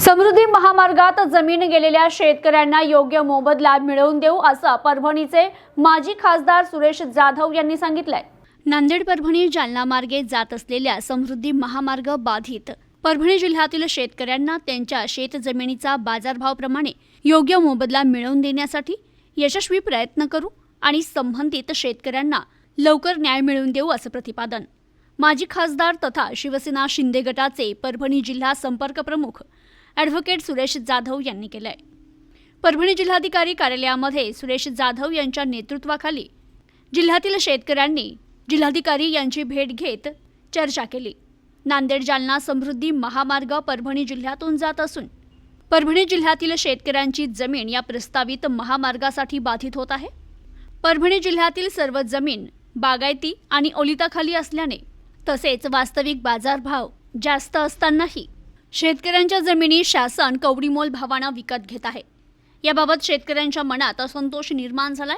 समृद्धी महामार्गात जमीन गेलेल्या शेतकऱ्यांना योग्य मोबदला मिळवून देऊ असं परभणीचे माजी खासदार सुरेश जाधव यांनी सांगितलंय. नांदेड परभणी जालना मार्गे जात असलेल्या समृद्धी महामार्ग बाधित. परभणी जिल्ह्यातील शेतकऱ्यांना त्यांच्या शेतजमिनीचा बाजारभावाप्रमाणे योग्य मोबदला मिळवून देण्यासाठी यशस्वी प्रयत्न करू आणि संबंधित शेतकऱ्यांना लवकर न्याय मिळवून देऊ असं प्रतिपादन. माजी खासदार तथा शिवसेना शिंदे गटाचे परभणी जिल्हा संपर्क प्रमुख ॲडव्होकेट सुरेश जाधव यांनी केलंय. परभणी जिल्हाधिकारी कार्यालयामध्ये सुरेश जाधव यांच्या नेतृत्वाखाली जिल्ह्यातील शेतकऱ्यांनी जिल्हाधिकारी यांची भेट घेत चर्चा केली. नांदेड जालना समृद्धी महामार्ग परभणी जिल्ह्यातून जात असून परभणी जिल्ह्यातील शेतकऱ्यांची जमीन या प्रस्तावित महामार्गासाठी बाधित होत आहे. परभणी जिल्ह्यातील सर्व जमीन बागायती आणि ओलिताखाली असल्याने तसेच वास्तविक बाजारभाव जास्त असतानाही शेतकऱ्यांच्या जमिनी शासन कवडीमोल भावानं विकत घेत आहे. याबाबत शेतकऱ्यांच्या मनात असंतोष निर्माण झालाय.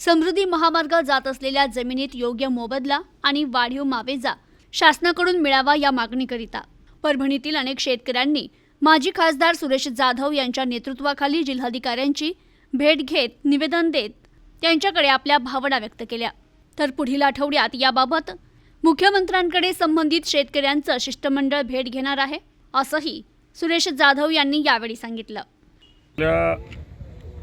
समृद्धी महामार्ग जात असलेल्या जमिनीत योग्य मोबदला आणि वाढीव मावेजा शासनाकडून मिळावा या मागणीकरिता. परभणीतील अनेक शेतकऱ्यांनी माजी खासदार सुरेश जाधव यांच्या नेतृत्वाखाली जिल्हाधिकाऱ्यांची भेट घेत निवेदन देत त्यांच्याकडे आपल्या भावना व्यक्त केल्या. तर पुढील आठवड्यात याबाबत मुख्यमंत्र्यांकडे संबंधित शेतकऱ्यांचं शिष्टमंडळ भेट घेणार आहे. असंही सुरेश जाधव यांनी यावेळी सांगितलं. आपल्या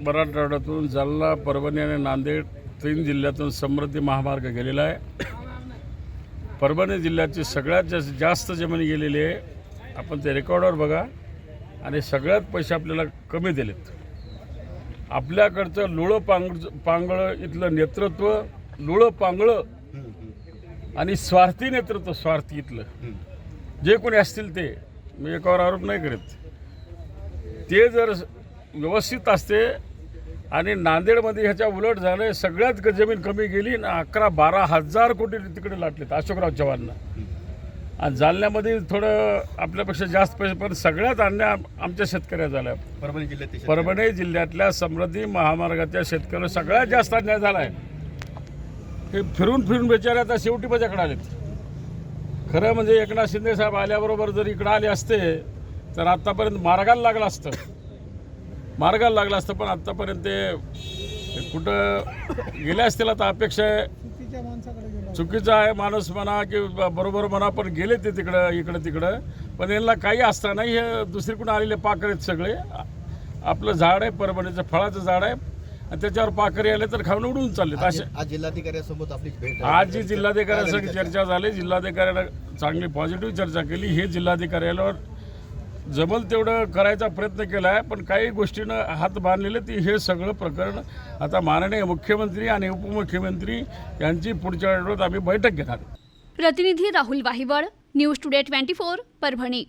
मराठवाड्यातून जालना परभणी आणि नांदेड तीन जिल्ह्यातून समृद्धी महामार्ग गेलेला आहे. परभणी जिल्ह्याची सगळ्यात जास्त जास्त जमीन गेलेली आहे. आपण ते रेकॉर्डवर बघा. आणि सगळ्यात पैसे आपल्याला कमी दिलेत. आपल्याकडचं लुळं पांग पांगळं इथलं नेतृत्व लुळं पांगळं आणि स्वार्थी नेतृत्व स्वार्थी इथलं. जे कोणी असतील ते. मी एकावर आरोप नाही करत. ते जर व्यवस्थित असते आणि नांदेडमध्ये ह्याच्या उलट झालं सगळ्यात जमीन कमी गेली ना अकरा बारा हजार कोटी तिकडे लाटलेत अशोकराव चव्हाणनं. आणि जालन्यामध्ये थोडं आपल्यापेक्षा जास्त पैसे पण सगळ्यात अन्याय आम- आमच्या शेतकऱ्या झाल्या. परभणी जिल्ह्यात परभणी जिल्ह्यातल्या समृद्धी महामार्गाच्या शेतकऱ्याला सगळ्यात जास्त अन्याय झाला आहे हे फिरून फिरून बेचारे आता शेवटी माझ्याकडे आलेत. खरं म्हणजे एकनाथ शिंदे साहेब आल्याबरोबर जर इकडं आले असते तर आत्तापर्यंत मार्गाला लागलं असतं. मार्गाला लागलं असतं पण आत्तापर्यंत ते कुठं गेले असतील आता अपेक्षा आहे. चुकीचं आहे माणूस म्हणा की ब- बरोबर म्हणा पण गेले ते तिकडं इकडं तिकडं. पण यांना काही असताना हे दुसरीकडून आलेले पाकर आहेत सगळे. आपलं झाड आहे परभणीचं फळाचं झाड आहे. आणि त्याच्यावर पाकरी आले तर खाऊन उडून चाललेत. असे आज जिल्हाधिकाऱ्यांसोबत आपली भेट आज जी जिल्हाधिकाऱ्यांसंग चर्चा झाली जिल्हाधिकाऱ्यानं चांगली पॉझिटिव्ह चर्चा केली. हे जिल्हाधिकाऱ्याला जमल तेवढं करायचा प्रयत्न केला आहे पण काही गोष्टीनं हात बांधलेले ती हे सगळं प्रकरण आता माननीय मुख्यमंत्री आणि उपमुख्यमंत्री यांची पुढच्या आठवड्यात आम्ही बैठक घेणार. प्रतिनिधी Rahul Wahiwal news today twenty four Parbhani.